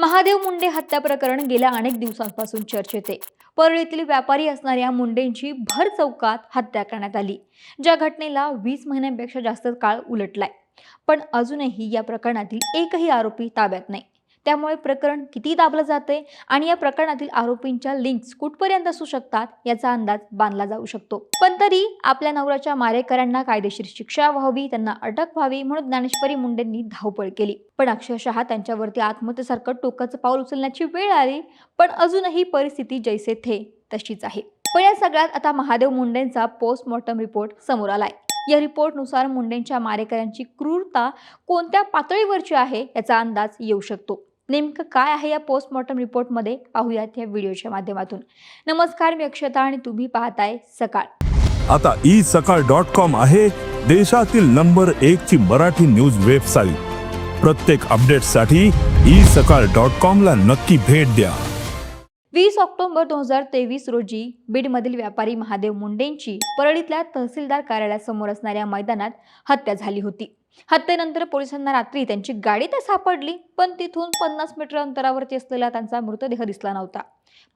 महादेव मुंडे हत्या प्रकरण गेल्या अनेक दिवसांपासून चर्चेत आहे. परळीतील व्यापारी असणाऱ्या मुंडेंची भर चौकात हत्या करण्यात आली ज्या घटनेला वीस महिन्यांपेक्षा जास्त काळ उलटलाय. पण अजूनही या प्रकरणातील एकही आरोपी ताब्यात नाही. त्यामुळे प्रकरण किती दाबलं जाते आणि या प्रकरणातील आरोपींच्या लिंक्स कुठपर्यंत असू शकतात याचा अंदाज बांधला जाऊ शकतो. पण तरी आपल्या नवऱ्याच्या मारेकऱ्यांना कायदेशीर शिक्षा व्हावी त्यांना अटक व्हावी म्हणून ज्ञानेश्वरी मुंडेंनी धावपळ केली. पण अक्षरशः त्यांच्यावरती आत्महत्येसारखं टोकाचं पाऊल उचलण्याची वेळ आली पण अजूनही परिस्थिती जैसे थे तशीच आहे. पण या सगळ्यात आता महादेव मुंडेंचा पोस्टमॉर्टम रिपोर्ट समोर आलाय. या रिपोर्टनुसार मुंडेंच्या मारेकऱ्यांची क्रूरता कोणत्या पातळीवरची आहे याचा अंदाज येऊ शकतो. नेमकं काय आहे या पोस्टमॉर्टम रिपोर्टमध्ये पाहूयात या व्हिडिओच्या माध्यमातून. नमस्कार मी अक्षता आणि तुम्ही पाहताय सकाळ. आता ई सकाळ डॉट कॉम आहे देशातील नंबर एक ची मराठी न्यूज वेबसाईट प्रत्येक अपडेटसाठी ई सकाळ डॉट कॉम ला नक्की भेट द्या. वीस ऑक्टोबर दोन हजार तेवीस रोजी बीडमधील व्यापारी महादेव मुंडेंची परळीतल्या तहसीलदार कार्यालयासमोर असणाऱ्या मैदानात हत्या झाली होती. हत्येनंतर पोलिसांना रात्री त्यांची गाडी तर सापडली पण तिथून पन्नास मीटर अंतरावरती असलेला त्यांचा मृतदेह दिसला नव्हता.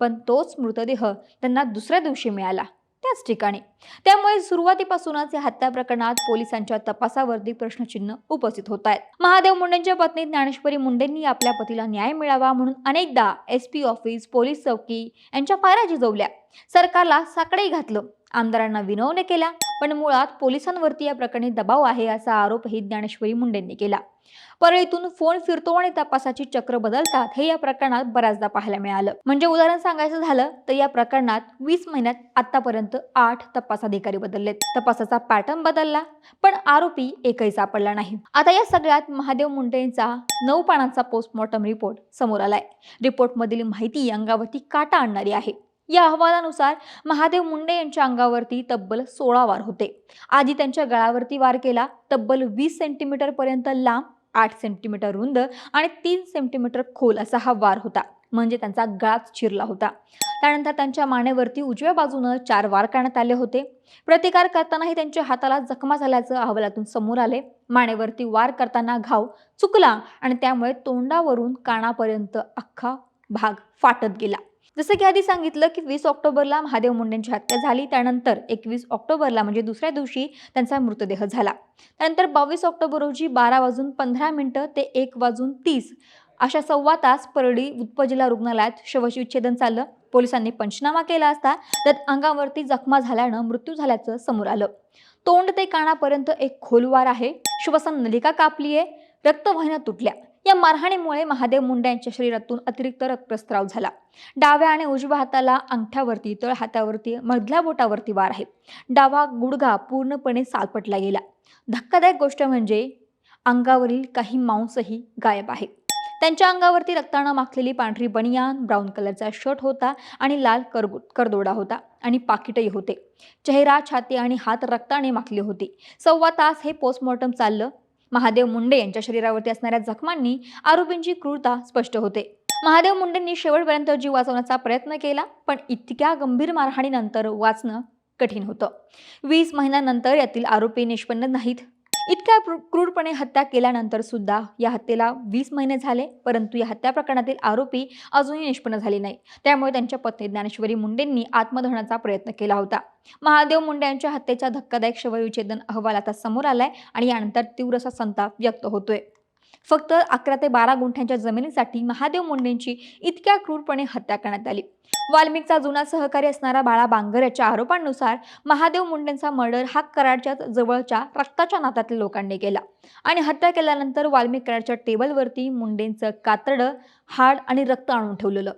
पण तोच मृतदेह त्यांना दुसऱ्या दिवशी मिळाला त्याच ठिकाणी. त्यामुळे सुरुवातीपासूनच या हत्या प्रकरणात पोलिसांच्या तपासावरती प्रश्नचिन्ह उपस्थित होत आहेत. महादेव मुंडेंच्या पत्नी ज्ञानेश्वरी मुंडेंनी आपल्या पतीला न्याय मिळावा म्हणून अनेकदा एस पी ऑफिस पोलीस चौकी यांच्या पायऱ्या झिजवल्या सरकारला साकडे घातलं. आमदारांना विनवणे केल्या पण मुळात पोलिसांवरती या प्रकरणी दबाव आहे असा आरोपही ज्ञानेश्वरी मुंडेंनी केला. परळीतून फोन फिरतो आणि तपासाची चक्र बदलतात हे या प्रकरणात बऱ्याचदा पाहायला मिळालं. म्हणजे उदाहरण सांगायचं झालं तर या प्रकरणात वीस महिन्यात आतापर्यंत आठ तपास अधिकारी बदललेत. तपासाचा पॅटर्न बदलला पण आरोपी एकही सापडला नाही. आता या सगळ्यात महादेव मुंडेंचा नऊ पानांचा पोस्टमॉर्टम रिपोर्ट समोर आलाय. रिपोर्टमधील माहिती अंगावरती काटा आणणारी आहे. या अहवालानुसार महादेव मुंडे यांच्या अंगावरती तब्बल सोळा वार होते. आधी त्यांच्या गळावरती वार केला. तब्बल वीस सेंटीमीटर पर्यंत लांब आठ सेंटीमीटर रुंद आणि तीन सेंटीमीटर खोल असा हा वार होता. म्हणजे त्यांचा गळाच चिरला होता. त्यानंतर त्यांच्या मानेवरती उजव्या बाजूनं चार वार करण्यात आले होते. प्रतिकार करतानाही त्यांच्या हाताला जखमा झाल्याचं अहवालातून समोर आले. मानेवरती वार करताना घाव चुकला आणि त्यामुळे तोंडावरून कानापर्यंत अख्खा भाग फाटत गेला. जसं की आधी सांगितलं की वीस ऑक्टोबरला महादेव मुंडेंची हत्या झाली. त्यानंतर एकवीस ऑक्टोबरला म्हणजे दुसऱ्या दिवशी त्यांचा मृतदेह झाला. त्यानंतर बावीस ऑक्टोबर रोजी बारा वाजून पंधरा मिनिटं ते एक वाजून तीस अशा सव्वा तास परळी उपजिल्हा रुग्णालयात शवविच्छेदन चाललं. पोलिसांनी पंचनामा केला असता त्यात अंगावरती जखमा झाल्यानं मृत्यू झाल्याचं समोर आलं. तोंड ते कानापर्यंत एक खोलवार आहे. श्वसन नलिका कापली आहे रक्तवाहिन्या तुटल्या. या मारहाणीमुळे महादेव मुंडे यांच्या शरीरातून अतिरिक्त रक्तस्त्राव झाला. डाव्या आणि उजव्या हाताला अंगठ्यावरती तळ हातावरती मधल्या बोटावरती वार आहे. डावा गुडघा पूर्णपणे सालपटला गेला. धक्कादायक गोष्ट म्हणजे अंगावरील काही मांसही गायब आहे. त्यांच्या अंगावरती रक्तानं माखलेली पांढरी बनियान ब्राऊन कलरचा शर्ट होता आणि लाल करगो करदोडा होता आणि पाकिटही होते. चेहरा छाती आणि हात रक्ताने माखले होते. सव्वा तास हे पोस्टमॉर्टम चाललं. महादेव मुंडे यांच्या शरीरावरती असणाऱ्या जखमांनी आरोपींची क्रूरता स्पष्ट होते. महादेव मुंडेंनी शेवटपर्यंत जीव वाचवण्याचा प्रयत्न केला पण इतक्या गंभीर मारहाणीनंतर वाचणं कठीण होतं. वीस महिन्यानंतर यातील आरोपी निष्पन्न नाहीत. इतक्या क्रूरपणे हत्या केल्यानंतर सुद्धा या हत्येला वीस महिने झाले परंतु या हत्या प्रकरणातील आरोपी अजूनही निष्पन्न झाले नाही त्यामुळे त्यांच्या पत्नी ज्ञानेश्वरी मुंडेंनी आत्मदहनाचा प्रयत्न केला होता. महादेव मुंडे यांच्या हत्येचा धक्कादायक शवविच्छेदन अहवाल आता समोर आलाय आणि यानंतर तीव्र असा संताप व्यक्त होतोय. फक्त अकरा ते बारा गुंठ्यांच्या जमिनीसाठी महादेव मुंडेंची इतक्या क्रूरपणे हत्या करण्यात आली. वाल्मिकचा जुना सहकारी असणारा बाळा बांगर याच्या आरोपांनुसार महादेव मुंडेंचा मर्डर हा कराडच्या जवळच्या रक्ताच्या नात्यातील लोकांनी केला. आणि हत्या केल्यानंतर वाल्मिक कराडच्या टेबलवरती मुंडेंचं कातडं हाड आणि रक्त आणून ठेवलेलं.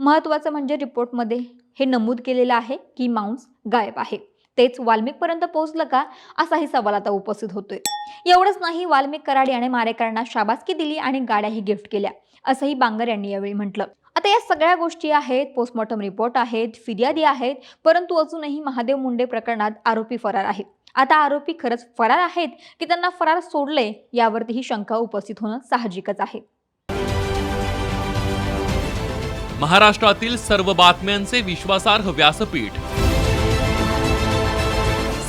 महत्त्वाचं म्हणजे रिपोर्टमध्ये हे नमूद केलेलं आहे की मांस गायब आहे. तेच वाल्मिकपर्यंत पोहोचलं का? असाही सवाल आता उपस्थित होतोय. एवढंच नाही वाल्मिक कराड याने मारेकरांना शाबासकी दिली आणि गाड्याही गिफ्ट केल्या असंही बांगर यांनी यावेळी म्हटलं. आता या सगळ्या गोष्टी आहेत पोस्टमॉर्टम रिपोर्ट आहेत फिर्यादी आहेत परंतु अजूनही महादेव मुंडे प्रकरणात आरोपी फरार आहेत. आता आरोपी खरंच फरार आहेत की त्यांना फरार सोडले यावरती ही शंका उपस्थित होणं साहजिकच आहे. महाराष्ट्रातील सर्व बातम्यांचे विश्वासार्ह व्यासपीठ